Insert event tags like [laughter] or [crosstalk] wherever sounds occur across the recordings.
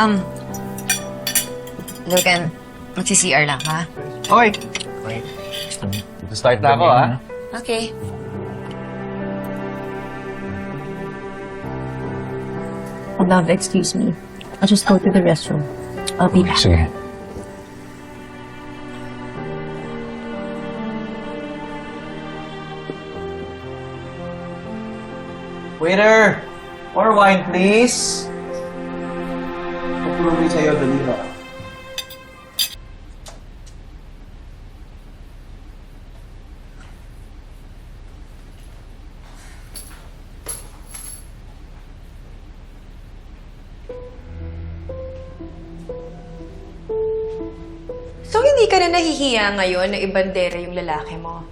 Um, Logan, magsi-CR lang, ha? Okay. Start na ako, ah. Okay. Love, excuse me. I'll just go to the restroom. I'll be back. Sige. Waiter! More wine, please. Pupulubi sa'yo, dali. So, hindi ka na nahihiya ngayon na ibandera yung lalaki mo?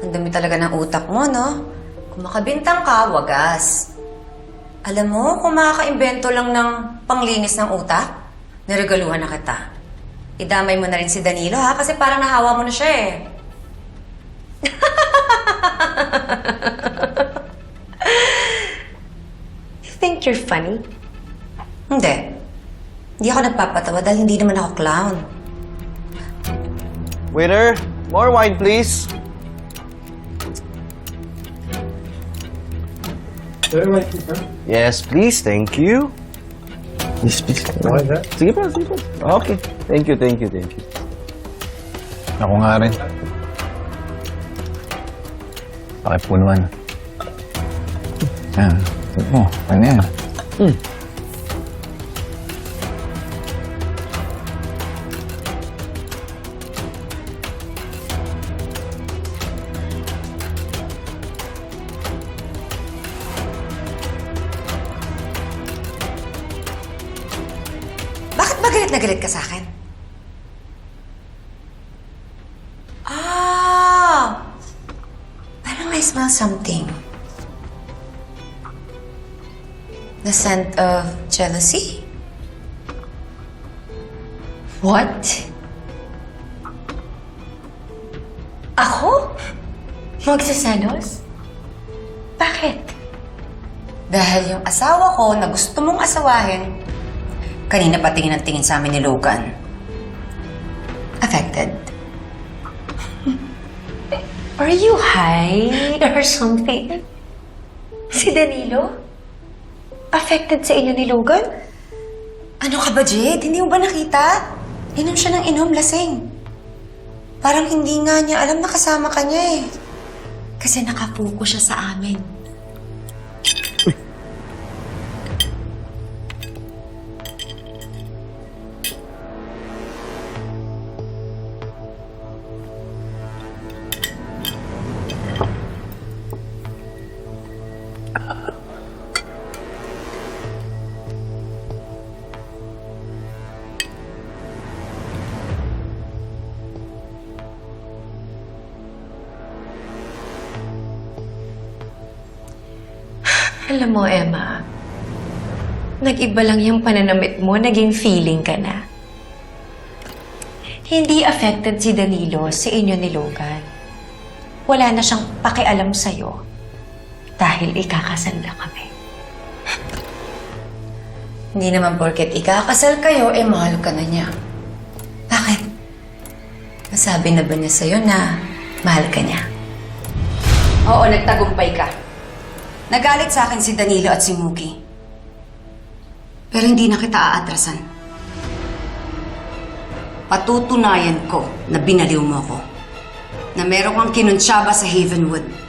Ang dami talaga ng utak mo, no? Kung makabintang ka, wagas. Alam mo, kung makaka-invento lang ng panglinis ng utak, niregaluhan na kita. Idamay mo na rin si Danilo, ha? Kasi parang nahawa mo na siya, eh. [laughs] You think you're funny? Hindi. Hindi ako nagpapatawa dahil hindi naman ako clown. Waiter! More wine, please. Yes, please. Thank you. Yes, please. Sige pa, sige pa. Okay. Thank you, thank you, thank you. Ako nga rin. Pakipunuan. Yan. Tignan mo. Ano yan? Bakit ba galit na galit ka sa akin? Ah! Parang I smell something. The scent of jealousy? What? Ako? Magsasalos? Bakit? Dahil yung asawa ko na gusto mong asawahin, kanina pa tingin ang tingin sa amin ni Logan. Affected. [laughs] Are you high or something? Si Danilo? Affected sa inyo ni Logan? Ano ka ba, Jade? Hindi mo ba nakita? Inom siya ng inom, lasing. Parang hindi nga niya alam na kasama ka niya eh. Kasi nakapuko siya sa amin. Alam mo, Emma, nag-iba lang yung pananamit mo, naging feeling ka na. Hindi affected si Danilo sa inyo ni Logan. Wala na siyang pakialam sa'yo dahil ikakasal na kami. Hindi naman porket ikakasal kayo, eh mahal ka na niya. Bakit? Nasabi na ba niya sa'yo na mahal ka niya? Oo, nagtagumpay ka. Nagalit sa akin si Danilo at si Muki. Pero hindi na kita aatrasan. Patutunayan ko na binaliw mo ako. Na meron kang kinuntsaba sa Havenwood.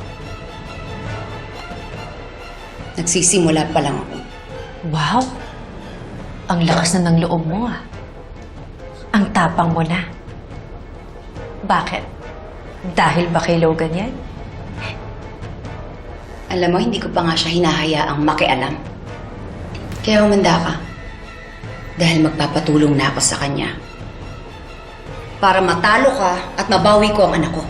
Nagsisimula pa lang ako. Wow! Ang lakas na ng loob mo ah. Ang tapang mo na. Bakit? Dahil ba kay Logan yan? Alam mo, hindi ko pa nga siya hinahayaang makialam. Kaya humanda ka. Dahil magpapatulong na ako sa kanya. Para matalo ka at mabawi ko ang anak ko.